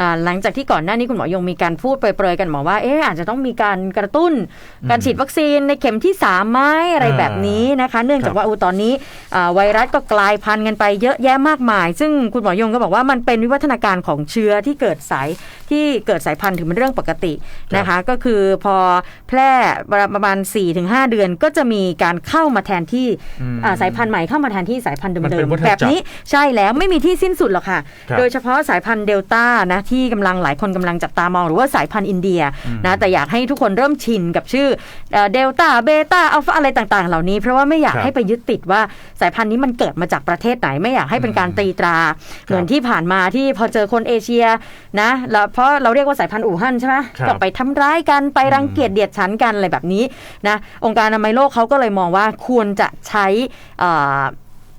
อ่าหลังจากที่ก่อนหน้านี้คุณหมอยงมีการพูดเปรยๆกันหมอว่าเอ๊ะอาจจะต้องมีการกระตุ้นการฉีดวัคซีนในเข็มที่3ไหมอะไรแบบนี้นะคะ เนื่องจากว่าอูตอนนี้อ่าไวรัสก็กลายพันธุ์กันไปเยอะแยะมากมาย ซึ่งคุณหมอยงก็บอกว่ามันเป็นวิวัฒนาการของเชื้อที่เกิดสาย ที่เกิดสายพันธุ์ถือเป็นเรื่องปกตินะคะ ก็คือพอแพร่ประมาณ 4-5 เดือนก็จะมีการเข้ามาแทนที่อืมอ่าสายพันธุ์ใหม่เข้ามาแทนที่สายพันธุ์มันเดิเป็มนวัฏๆจักรแบบนี้ใช่แล้วไม่มีที่สิ้นสุดหรอกค่ะครับโดยเฉพาะสายพันธุ์เดลต้านะที่กำลังหลายคนกำลังจับตามองหรือว่าสายพันธุ์อินเดียนะแต่อยากให้ทุกคนเริ่มชินกับชื่อเดลต้าเบต้าอัลฟาอะไรต่างๆ เหล่านี้ เพราะว่าไม่อยากครับให้ไปยึดติดว่าสายพันธุ์นี้มันเกิดมาจากประเทศไหนไม่อยากให้เป็นการตีตรา เหมือนที่ผ่านมาที่พอเจอคนเอเชียนะแล้วเพราะเราเรียกว่าสายพันธุ์อู่ฮั่นใช่ไหมครับก็ไปทำร้ายกันไปรังเกียจเดียดฉันกันอะไรแบบนี้นะองค์การอนามัยโลกเขาก็เลยมองว่าควรจะใช้เอ่อ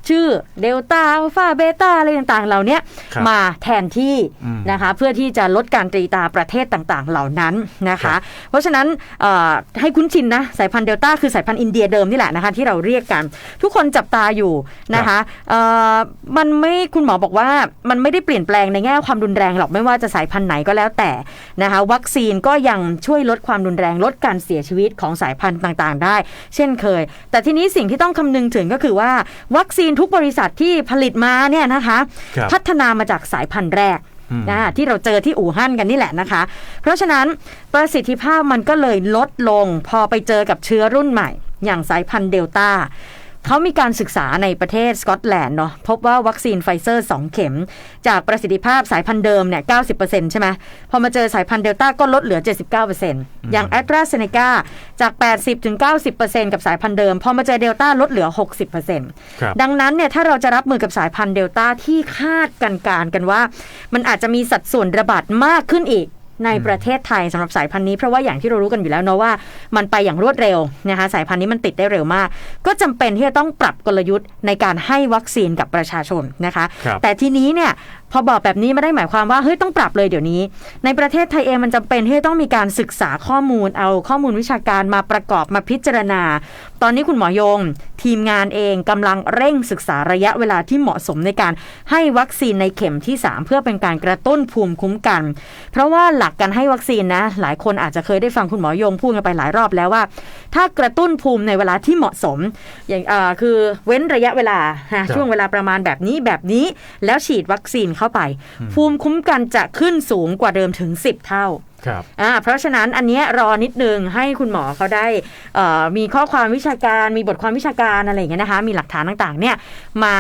ชื่อเดลต้าอัลฟาเบต้าอะไรต่างๆ เหล่าเนี้ยครับมาแทนที่อืมนะคะเพื่อที่จะลดการตรีตาประเทศต่างๆ เหล่านั้นนะครัคะบเพราะฉะนั้นเอ่อให้คุ้นชินนะสายพันธุ์เดลต้าคือสายพันธุ์อินเดียเดิมนี่แหละนะคะที่เราเรียกกัน ทุกคนจับตาอยู่นะคะเอ่อมันไม่คุณหมอบอกว่ามันไม่ได้เปลี่ยนแปลงในแง่ความรุนแรงหรอกไม่ว่าจะสายพันธุ์ไหนก็แล้วแต่นะคะวัคซีนก็ยังช่วยลดความรุนแรงลดการเสียชีวิตของสายพันธุ์ต่างๆ ได้ เช่นเคย แต่ทีนี้สิ่งที่ต้องคำนึงถึงก็คือว่าวัคซีนทุกบริษัทที่ผลิตมาเนี่ยนะคะครับพัฒนามาจากสายพันธุ์แรกอืมนะที่เราเจอที่อู่ฮั่นกันนี่แหละนะคะ เพราะฉะนั้นประสิทธิภาพมันก็เลยลดลง พอไปเจอกับเชื้อรุ่นใหม่ อย่างสายพันธุ์เดลต้า เขามีการศึกษาในประเทศสกอตแลนด์เนาะพบว่าวัคซีนไฟเซอร์ 2 เข็ม จากประสิทธิภาพสายพันธุ์เดิมเนี่ย 90%ใช่ไหมพอมาเจอสายพันธุ์เดลต้าก็ลดเหลือ 79%อย่างแอตราเซเนกาจาก 80-90%กับสายพันธุ์เดิม พอมาเจอเดลต้าลดเหลือ 60%ครับดังนั้นเนี่ยถ้าเราจะรับมือกับสายพันธุ์เดลต้าที่คาดกันการกันว่า มันอาจจะมีสัดส่วนระบาดมากขึ้นอีก ในประเทศไทยสำหรับสายพันธุ์นี้ เพราะว่าอย่างที่เรารู้กันอยู่แล้วเนาะว่า มันไปอย่างรวดเร็วนะคะสายพันธุ์นี้มันติดได้เร็วมาก ก็จำเป็นที่จะต้องปรับกลยุทธ์ในการให้วัคซีนกับประชาชนนะคะครับแต่ทีนี้เนี่ยพอบอกแบบนี้ไม่ได้หมายความว่าเฮ้ยต้องปรับเลยเดี๋ยวนี้ ในประเทศไทยเองมันจำเป็นที่จะต้องมีการศึกษาข้อมูลเอาข้อมูลวิชาการมาประกอบมาพิจารณา ตอนนี้คุณหมอยง ทีมงานเองกำลังเร่งศึกษาระยะเวลาที่เหมาะสมในการให้วัคซีนในเข็มที่ 3 เพื่อเป็นการกระตุ้นภูมิคุ้มกัน เพราะว่าหลักการให้วัคซีนนะ หลายคนอาจจะเคยได้ฟังคุณหมอยงพูดกันไปหลายรอบแล้วว่า ถ้ากระตุ้นภูมิในเวลาที่เหมาะสมอย่างเอ่อคือเว้นระยะเวลาฮะครับช่วงเวลาประมาณแบบนี้แบบนี้ แล้วฉีดวัคซีนเข้าไป ภูมิคุ้มกันจะขึ้นสูงกว่าเดิมถึง 10 เท่าครับอ่าเพราะฉะนั้นอันเนี้ยรอนิดนึงให้คุณหมอเขาได้เอ่อมีข้อความวิชาการ มีบทความวิชาการอะไรอย่างเงี้ยนะคะ มีหลักฐานต่างๆ เนี่ยมา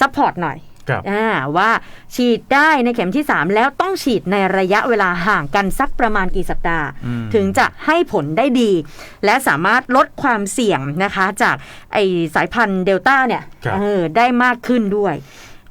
ซัพพอร์ตหน่อยครับอ่าว่าฉีดได้ในเข็มที่ 3 แล้วต้องฉีดในระยะเวลาห่างกันสักประมาณกี่สัปดาห์อืมถึงจะให้ผลได้ดี และสามารถลดความเสี่ยงนะคะ จากไอสายพันธุ์เดลต้าเนี่ยครับเออได้มากขึ้นด้วย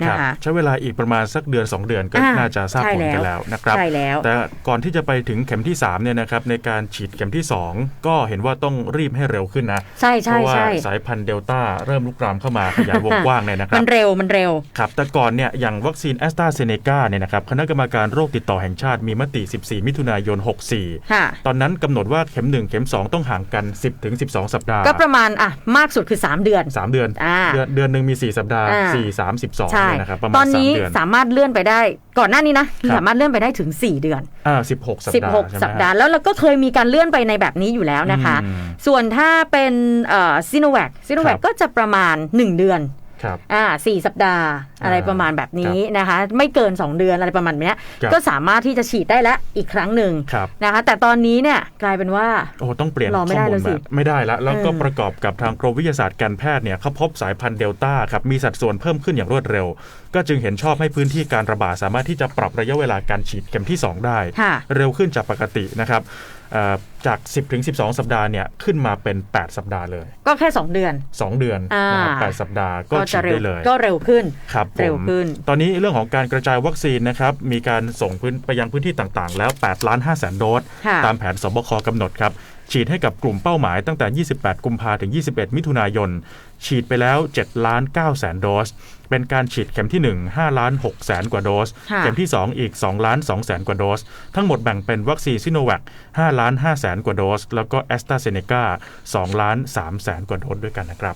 นะครัคะบใช้เวลาอีกประมาณสักเดือน 2 เดือนก็อ่าน่าจะทราบใช่ผลกันแล้วแล้วนะครับใช่แล้วแต่ก่อนที่จะไปถึงเข็มที่3เนี่ยนะครับในการฉีดเข็มที่ 2 ก็เห็นว่าต้องรีบให้เร็วขึ้นนะใช่เพใช่ราะว่าใช่สายพันธุ์เดลต้าเริ่มลุกรามเข้ามาขยายวงกว้างเลยนะครัมับนเร็วมันเร็วครับแต่ก่อนเนี่ยอย่างวัคซีนแอสตราเซเนกาเนี่ยนะครับคณะกรรมการโรคติดต่อแห่งชาติมีมติ 14 มิถุนายน 64ค่ะตอนนั้นกำหนดว่าเข็ม 1 เข็ม 2 ต้องห่างกัน 10ถึง12 สัปดาห์ ก็ประมาณอะมากสุดคือ 3 เดือนสามเดือนอ่าเดือนเดือนหนึ่งมี 4 สัปดาห์อ่า4 3 12ใช่เนี่ยนะครับประมาณตอนนี้3เดือนสามารถเลื่อนไปได้ ก่อนหน้านี้นะครับสามารถเลื่อนไปได้ถึง 4 เดือนอ่า16สัปดาห์ใช่ไหม16สัปดาห์แล้วเราก็เคยมีการเลื่อนไปในแบบนี้อยู่แล้วนะคะอืมส่วนถ้าเป็นซีโนแวคซีโนแวครัคบก็จะประมาณ 1 เดือนครับ อ่าสี่สัปดาห์อะไรอ่าประมาณแบบนี้นะคะ ไม่เกิน 2 เดือนอะไรประมาณเนี้ยครับก็สามารถที่จะฉีดได้แล้วอีกครั้งหนึ่งครับนะคะ แต่ตอนนี้เนี่ยกลายเป็นว่าโอ้ต้องเปลี่ยนรอไม่ได้ข้อมูแล้ลวสิแบบไม่ได้แล้ว แล้วก็เออประกอบกับทางกรมวิทยาศาสตร์การแพทย์เนี่ยเขาพบสายพันธุ์เดลต้าครับมีสัดส่วนเพิ่มขึ้นอย่างรวดเร็ว ก็จึงเห็นชอบให้พื้นที่การระบาดสามารถที่จะปรับระยะเวลาการฉีดเข็มที่ 2 ได้ค่ะเร็วขึ้นจากปกตินะครับเอ่อ จาก 10 ถึง 12 สัปดาห์เนี่ยขึ้นมาเป็น 8 สัปดาห์เลย ก็แค่ 2 เดือน 2 เดือนอ่านนะครับแปดสัปดาห์ก็ฉีจะดเร็วได้เลย ก็เร็วขึ้นครับผมเร็วขึ้น ตอนนี้เรื่องของการกระจายวัคซีนนะครับ มีการส่งพื้นไปยังพื้นที่ต่างๆ แล้ว8ล้าน5แสนโดสค่ะตามแผนสบคกำหนดครับ ฉีดให้กับกลุ่มเป้าหมายตั้งแต่ 28 กุมภาถึง 21 มิถุนายน ฉีดไปแล้ว7ล้าน9แสนโดส เป็นการฉีดเข็มที่ 1 5ล้าน6แสนกว่าโดสค่ะเข็มที่ 2 อีก2ล้าน2แสนกว่าโดส ทั้งหมดแบ่งเป็นวัคซีนซิโนแวค5ล้าน5แสนกว่าโดส แล้วก็แอสตราเซเนกา2ล้าน3แสนกว่าโดสด้วยกันนะครับ